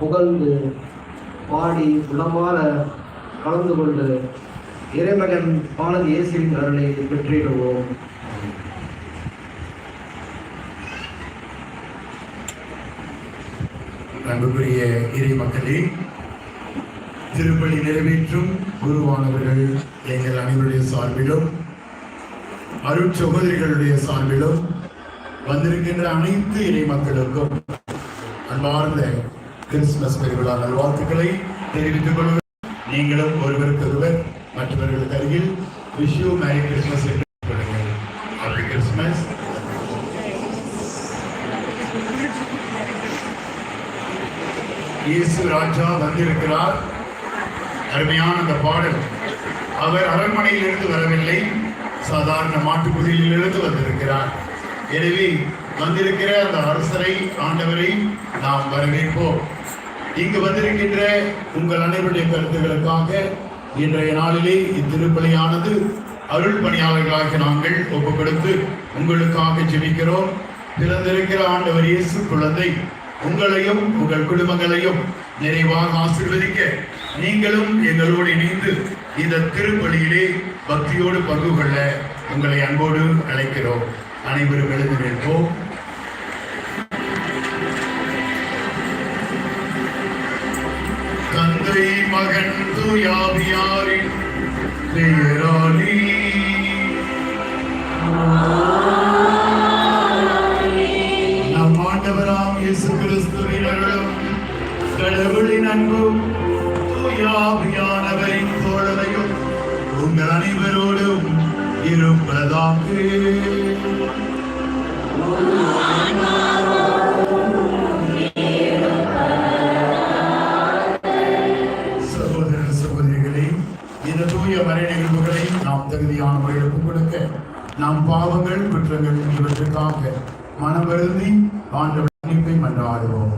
புகழ்ந்து பாடி உளமாற கலந்து கொண்டு இறைமகன் பாலன் இயேசுவின் அருளை பெற்றிடுவோம். அன்புக்குரிய இறை மக்களே திருப்பலி நிறைவேற்றும் குருவானவர்கள் எங்கள் அனைவருடைய சார்பிலும் அருட்சகோதரிகளுடைய சார்பிலும் வந்திருக்கின்ற அனைத்து இறை மக்களுக்கும் அன்பார்ந்த கிறிஸ்துமஸ் பெருவிழா நல்வாழ்த்துக்களை தெரிவித்துக் கொள்கிறேன். நீங்களும் ஒருவருக்கு ஒருவர் மற்றவர்களுக்கு அருகில் விஷ் மேரி கிறிஸ்துமஸ் என்று கொடுங்கள் ஹாப்பி கிறிஸ்துமஸ் இயேசு ராஜா வந்திருக்கிறார். அருமையான அந்த பாடல். அவர் அரண்மனையிலிருந்து வரவில்லை. சாதாரண மாட்டுக்குதியிலிருந்து வந்திருக்கிறார். எனவே வந்திருக்கிற அந்த அரசரை ஆண்டவரை நாம் வரவேற்போம். இங்கு வந்திருக்கின்ற உங்கள் அனைவருடைய கருத்துக்களுக்காக இன்றைய நாளிலே இத்திருப்பலியானது அருள் பணியாளர்களாக நாங்கள் ஒப்புக் கொடுத்து உங்களுக்காக ஜெபிக்கிறோம். பிறந்திருக்கிற ஆண்டவர் இயேசு குழந்தை உங்களையும் உங்கள் குடும்பங்களையும் நிறைவாக ஆசீர்வதிக்க நீங்களும் எங்களோடு இணைந்து இந்த திருப்பலியிலே பக்தியோடு பங்கு கொள்ள உங்களை அன்போடு அழைக்கிறோம். அனைவரும் எழுந்து நிற்போம் தந்தை மகன் தூயாவியாரின் பெயராலே நம் ஆண்டவராம் இயேசு கிறிஸ்துவின் அருளும் கடவுளின் அன்பும் தூயாவியானவரின் தோழமையும் உங்கள் அனைவரோடும் இருப்பதாக. தகுதியான முறையில் ஒப்புக் கொடுக்க நாம் பாவங்கள் குற்றங்கள் இவற்றுக்காக மனம் வருந்தி ஆண்டவர் மன்னிப்பை மன்றாடுவோம்.